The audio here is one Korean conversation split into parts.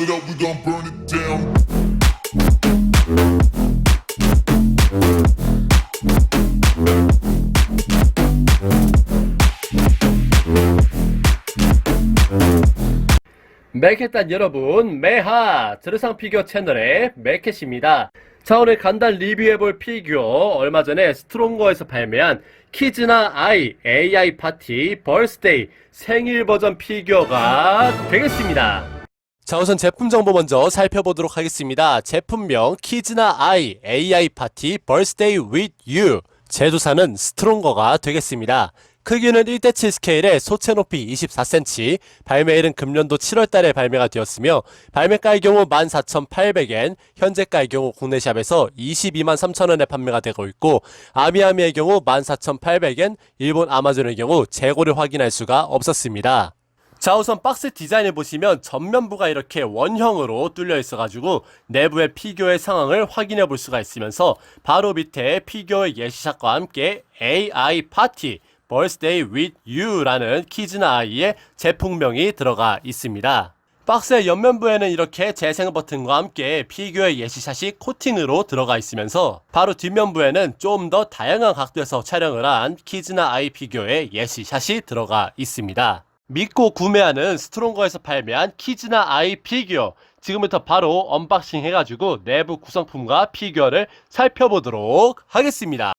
it up, we gon' burn it down. 맥켓단 여러분, 매하 드르상 피규어 채널의 맥켓입니다. 자, 오늘 간단 리뷰해볼 피규어, 얼마 전에 스트롱거에서 발매한 키즈나 아이 AI 파티 벌스데이 생일 버전 피규어가 되겠습니다. 자, 우선 제품 정보 먼저 살펴보도록 하겠습니다. 제품명 키즈나 아이 AI 파티 벌스데이 with you. 제조사는 스트롱거가 되겠습니다. 크기는 1대7 스케일의 소체 높이 24cm, 발매일은 금년도 7월달에 발매가 되었으며 발매가의 경우 14,800엔, 현재가의 경우 국내 샵에서 22만 3천원에 판매가 되고 있고 아미아미의 경우 14,800엔, 일본 아마존의 경우 재고를 확인할 수가 없었습니다. 자 우선 박스 디자인을 보시면 전면부가 이렇게 원형으로 뚫려 있어가지고 내부의 피규어의 상황을 확인해 볼 수가 있으면서 바로 밑에 피규어의 예시샷과 함께 AI 파티 Birthday with You라는 키즈나 아이의 제품명이 들어가 있습니다. 박스의 옆면부에는 이렇게 재생 버튼과 함께 피규어의 예시샷이 코팅으로 들어가 있으면서 바로 뒷면부에는 좀 더 다양한 각도에서 촬영을 한 키즈나 아이 피규어의 예시샷이 들어가 있습니다. 믿고 구매하는 스트롱거에서 발매한 키즈나 아이 피규어 지금부터 바로 언박싱 해가지고 내부 구성품과 피규어를 살펴보도록 하겠습니다.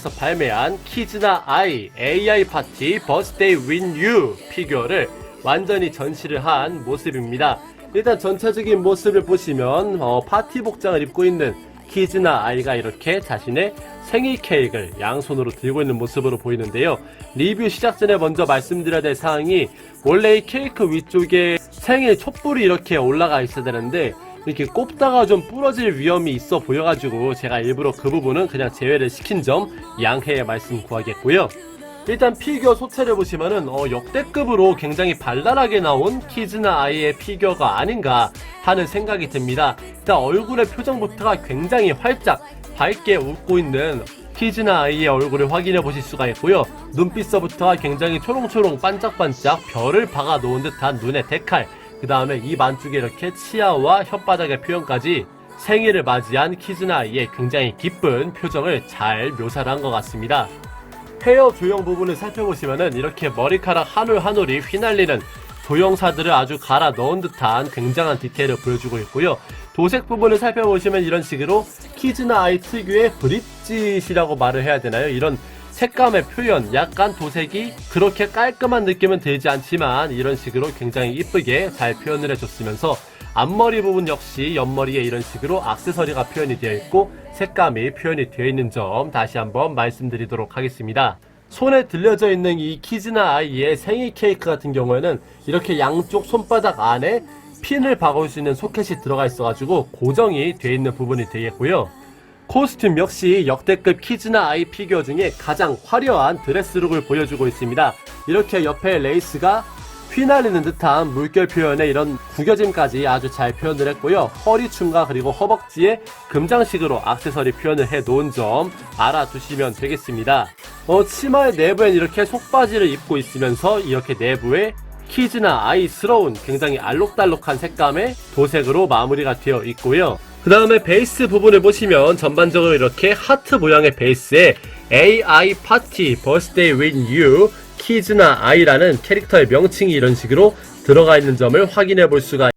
에서 발매한 키즈나 아이 AI 파티 버스데이 윈유 피규어를 완전히 전시를 한 모습입니다. 일단 전체적인 모습을 보시면 어, 파티 복장을 입고 있는 키즈나 아이가 이렇게 자신의 생일 케이크를 양손으로 들고 있는 모습으로 보이는데요. 리뷰 시작 전에 먼저 말씀드려야 될 사항이 원래 이 케이크 위쪽에 생일 촛불이 이렇게 올라가 있어야 되는데 이렇게 꼽다가 좀 부러질 위험이 있어 보여가지고 제가 일부러 그 부분은 그냥 제외를 시킨 점 양해의 말씀 구하겠고요. 일단 피규어 소체를 보시면은 어, 역대급으로 굉장히 발랄하게 나온 키즈나 아이의 피규어가 아닌가 하는 생각이 듭니다. 일단 얼굴의 표정부터가 굉장히 활짝 밝게 웃고 있는 키즈나 아이의 얼굴을 확인해 보실 수가 있고요. 눈빛서부터가 굉장히 초롱초롱 반짝반짝 별을 박아 놓은 듯한 눈의 데칼 그 다음에 입 안쪽에 이렇게 치아와 혓바닥의 표현까지 생일을 맞이한 키즈나 아이의 굉장히 기쁜 표정을 잘 묘사를 한 것 같습니다. 헤어 조형 부분을 살펴보시면은 이렇게 머리카락 한 올 한 올이 휘날리는 조형사들을 아주 갈아 넣은 듯한 굉장한 디테일을 보여주고 있고요. 도색 부분을 살펴보시면 이런 식으로 키즈나 아이 특유의 브릿짓이라고 말을 해야 되나요? 이런 색감의 표현, 약간 도색이 그렇게 깔끔한 느낌은 들지 않지만 이런 식으로 굉장히 이쁘게 잘 표현을 해줬으면서 앞머리 부분 역시 옆머리에 이런 식으로 악세서리가 표현이 되어 있고 색감이 표현이 되어 있는 점 다시 한번 말씀드리도록 하겠습니다. 손에 들려져 있는 이 키즈나 아이의 생일 케이크 같은 경우에는 이렇게 양쪽 손바닥 안에 핀을 박을 수 있는 소켓이 들어가 있어가지고 고정이 되어 있는 부분이 되겠고요. 코스튬 역시 역대급 키즈나 아이 피규어 중에 가장 화려한 드레스룩을 보여주고 있습니다. 이렇게 옆에 레이스가 휘날리는 듯한 물결 표현의 이런 구겨짐까지 아주 잘 표현을 했고요. 허리춤과 그리고 허벅지에 금장식으로 악세서리 표현을 해 놓은 점 알아두시면 되겠습니다. 어, 치마의 내부엔 이렇게 속바지를 입고 있으면서 이렇게 내부에 키즈나 아이스러운 굉장히 알록달록한 색감의 도색으로 마무리가 되어 있고요. 그 다음에 베이스 부분을 보시면 전반적으로 이렇게 하트 모양의 베이스에 AI 파티 버스데이 with you 키즈나 아이라는 캐릭터의 명칭이 이런 식으로 들어가 있는 점을 확인해 볼 수가